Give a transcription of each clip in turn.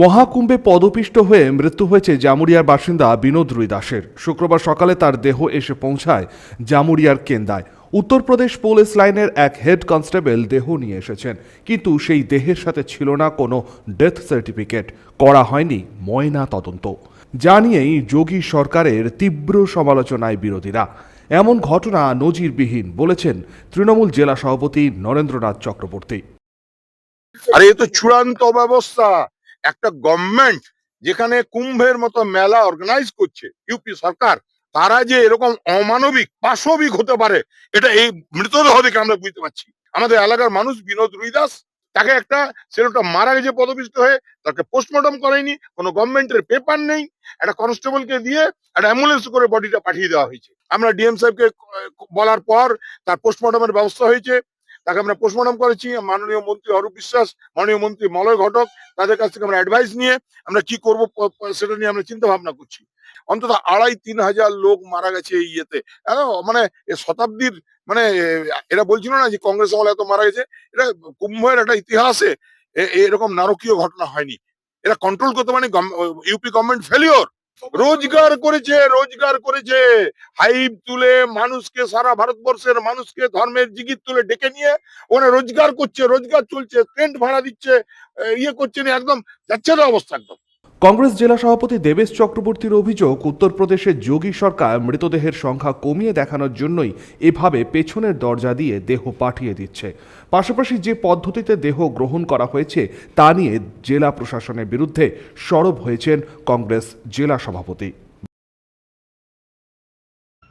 মহাকুম্ভে পদপিষ্ট হয়ে মৃত্যু হয়েছে জামুরিয়ার বাসিন্দা বিনোদ রুই দাসের। শুক্রবার সকালে তার দেহ এসে পৌঁছায় জামুরিয়ার কেন্দায়। উত্তরপ্রদেশ পুলিশ লাইনের এক হেড কনস্টেবল দেহ নিয়ে এসেছেন, কিন্তু সেই দেহের সাথে ছিল না কোনো ডেথ সার্টিফিকেট। করা হয়নি ময়না তদন্ত। যা নিয়েই যোগী সরকারের তীব্র সমালোচনায় বিরোধীরা। এমন ঘটনা নজিরবিহীন, বলেছেন তৃণমূল জেলা সভাপতি নরেন্দ্রনাথ চক্রবর্তী। আরে এ তো চূড়ান্ত ব্যবস্থা। একটা গভর্নমেন্ট যেখানে কুম্ভের মতো মেলা অর্গানাইজ করছে ইউপি সরকার, তারা যে এরকম অমানবিক, পাশবিক হতে পারে, এটা এই মৃতদেহ দেখে আমরা বুঝতে পারছি। আমাদের এলাকার মানুষ বিনোদ রুইদাস, তাকে একটা ছেলেটা মারা গেছে পদপিষ্ট হয়ে, তাকে পোস্টমর্টম করেনি কোনো গভর্নমেন্টের পেপার নেই, একটা কনস্টেবলকে দিয়ে একটা অ্যাম্বুলেন্স করে বডিটা পাঠিয়ে দেওয়া হয়েছে। আমরা ডিএম সাহেবকে বলার পর তার পোস্টমর্টমের ব্যবস্থা হয়েছে। তাকে আমরা পোস্টমর্টম করেছি, মাননীয় মন্ত্রী অরূপ বিশ্বাস, মাননীয় মন্ত্রী মলয় ঘটক, তাদের কাছ থেকে আমরা অ্যাডভাইস নিয়ে আমরা কি করব সেটা নিয়ে আমরা চিন্তা ভাবনা করছি। অন্তত আড়াই তিন হাজার লোক মারা গেছে এই ইয়েতে। মানে শতাব্দীর মানে এরা বলছিল না যে কংগ্রেস আমলে এত মারা গেছে? এটা কুম্ভের একটা ইতিহাসে এরকম নারকীয় ঘটনা হয়নি। এরা কন্ট্রোল করতে মানে ইউপি গভর্নমেন্ট ফেলিওর রোজগার করেছে রোজগার করেছে। হাইপ তুলে মানুষকে সারা ভারতবর্ষের মানুষকে ধর্মের জিগির তুলে ডেকে নিয়ে ওরা রোজগার করছে, রোজগার চলছে টেন্ট ভাড়া দিচ্ছে ইয়ে করছে না একদম যাচ্ছে না অবস্থা একদম। কংগ্রেস জেলা সভাপতি দেবেশ চক্রবর্তীর অভিযোগ, উত্তরপ্রদেশে যোগী সরকার মৃতদেহের সংখ্যা কমিয়ে দেখানোর জন্যই এভাবে পেছনের দরজা দিয়ে দেহ পাঠিয়ে দিচ্ছে। পাশাপাশি যে পদ্ধতিতে দেহ গ্রহণ করা হয়েছে, তা নিয়ে জেলা প্রশাসনের বিরুদ্ধে সরব হয়েছেন কংগ্রেস জেলা সভাপতি।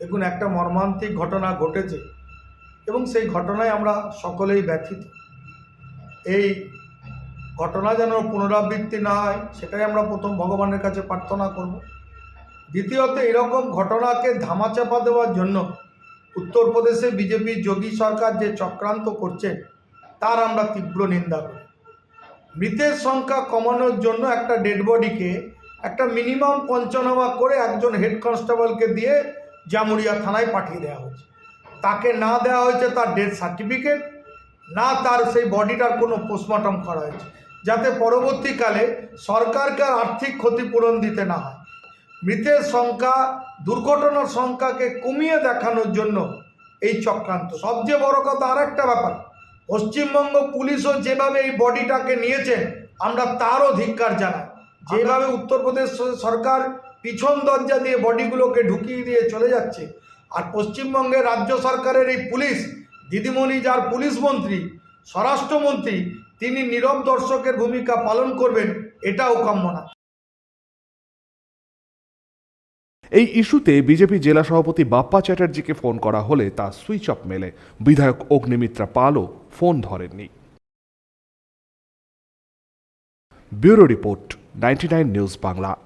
দেখুন, একটা মর্মান্তিক ঘটনা ঘটেছে এবং সেই ঘটনায় আমরা সকলেই ব্যথিত। এই ঘটনা যেন পুনরাবৃত্তি না হয়, সেটাই আমরা প্রথম ভগবানের কাছে প্রার্থনা করব। দ্বিতীয়ত, এরকম ঘটনাকে ধামাচাপা দেওয়ার জন্য উত্তরপ্রদেশে বিজেপি যোগী সরকার যে চক্রান্ত করছে, তার আমরা তীব্র নিন্দা করি। মৃতের সংখ্যা কমানোর জন্য একটা ডেড বডিকে একটা মিনিমাম পঞ্চনামা করে একজন হেড কনস্টেবলকে দিয়ে জামুরিয়া থানায় পাঠিয়ে দেওয়া হয়েছে। তাকে না দেওয়া হয়েছে তার ডেথ সার্টিফিকেট না তার সেই বডিটার কোনো পোস্টমর্টম করা হয়েছে। যাতে পরবর্তীকালে সরকারকে আর আর্থিক ক্ষতিপূরণ দিতে না হয়। মৃতের সংখ্যা, দুর্ঘটনার সংখ্যাকে কমিয়ে দেখানোর জন্য এই চক্রান্ত। সবচেয়ে বড় কথা আর একটা ব্যাপার, পশ্চিমবঙ্গ পুলিশও যেভাবে এই বডিটাকে নিয়েছেন, আমরা তারও ধিক্কার জানাই। যেভাবে উত্তরপ্রদেশ সরকার পিছন দরজা দিয়ে বডিগুলোকে ঢুকিয়ে দিয়ে চলে যাচ্ছে, আর পশ্চিমবঙ্গের রাজ্য সরকারের এই পুলিশ, দিদিমণি যার পুলিশ মন্ত্রী, স্বরাষ্ট্রমন্ত্রী তিনি নীরব দর্শকের ভূমিকা পালন করবেন, এটাও কাম্য না। এই ইস্যুতে বিজেপি জেলা সভাপতি বাপ্পা চ্যাটার্জিকে ফোন করা হলে তা সুইচ অফ মেলে। বিধায়ক অগ্নিমিত্রা পালও phone ধরেননি। Bureau report, ninety news Bangla.